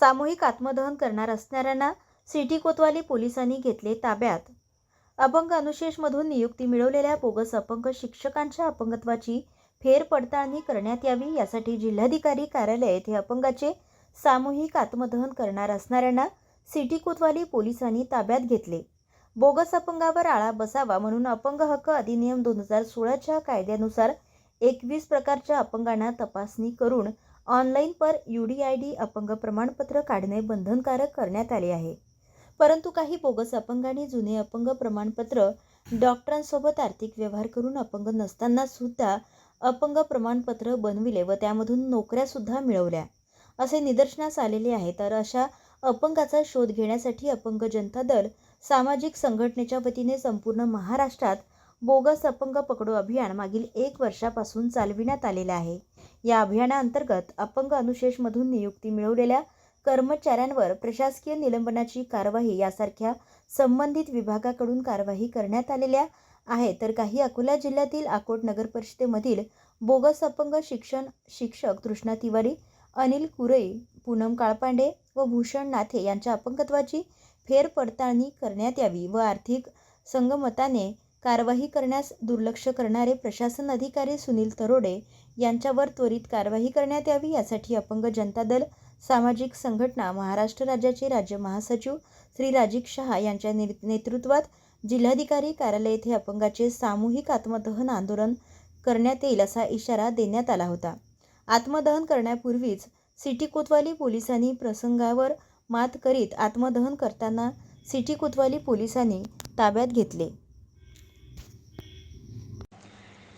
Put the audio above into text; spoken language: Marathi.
सामूहिक आत्मदहन करणार असणाऱ्यांना सिटी कोतवाली पोलिसांनी घेतले ताब्यात. अपंग अनुशेषमधून नियुक्ती मिळवलेल्या बोगस अपंग शिक्षकांच्या अपंगत्वाची फेरपडताळणी करण्यात यावी यासाठी जिल्हाधिकारी कार्यालय येथे अपंगाचे सामूहिक आत्मदहन करणार असणाऱ्यांना सिटी कोतवाली पोलिसांनी ताब्यात घेतले. बोगस अपंगावर आळा बसावा म्हणून अपंग हक्क अधिनियम दोन हजार सोळाच्या कायद्यानुसार एकवीस प्रकारच्या अपंगांना तपासणी करून ऑनलाईन पर यू डी आय डी अपंग प्रमाणपत्र काढणे बंधनकारक करण्यात आले आहे. परंतु काही बोगस अपंगांनी जुने अपंग प्रमाणपत्र डॉक्टरांसोबत आर्थिक व्यवहार करून अपंग नसताना सुद्धा अपंग प्रमाणपत्र बनविले व त्यामधून नोकऱ्यासुद्धा मिळवल्या. असे निदर्शनास आलेले आहे. तर अशा अपंगाचा शोध घेण्यासाठी अपंग जनता दल सामाजिक संघटनेच्या वतीने संपूर्ण महाराष्ट्रात बोगस अपंग पकडो अभियान मागील एक वर्षापासून चालविण्यात आलेलं आहे. या अभियानाअंतर्गत अपंग अनुशेषमधून नियुक्ती मिळवलेल्या कर्मचाऱ्यांवर प्रशासकीय निलंबनाची कारवाई यासारख्या संबंधित विभागाकडून कारवाई करण्यात आलेल्या आहे तर काही अकोला जिल्ह्यातील आकोट नगर परिषदेमधील बोगस अपंग शिक्षण शिक्षक कृष्णा तिवारी अनिल कुरई पूनम काळपांडे व भूषण नाथे यांच्या अपंगत्वाची फेरपडताळणी करण्यात यावी व आर्थिक संगमताने कारवाई करण्यास दुर्लक्ष करणारे प्रशासन अधिकारी सुनील तरोडे यांच्यावर त्वरित कारवाई करण्यात यावी यासाठी अपंग जनता दल सामाजिक संघटना महाराष्ट्र राज्याचे राज्य महासचिव श्री राजीव शहा यांच्या ने नेतृत्वात जिल्हाधिकारी कार्यालय येथे अपंगाचे सामूहिक आत्मदहन आंदोलन करण्यात येईल असा इशारा देण्यात आला होता. आत्मदहन करण्यापूर्वीच सिटी कोतवाली पोलिसांनी प्रसंगावर मात करीत आत्मदहन करताना सिटी कोतवाली पोलिसांनी ताब्यात घेतले.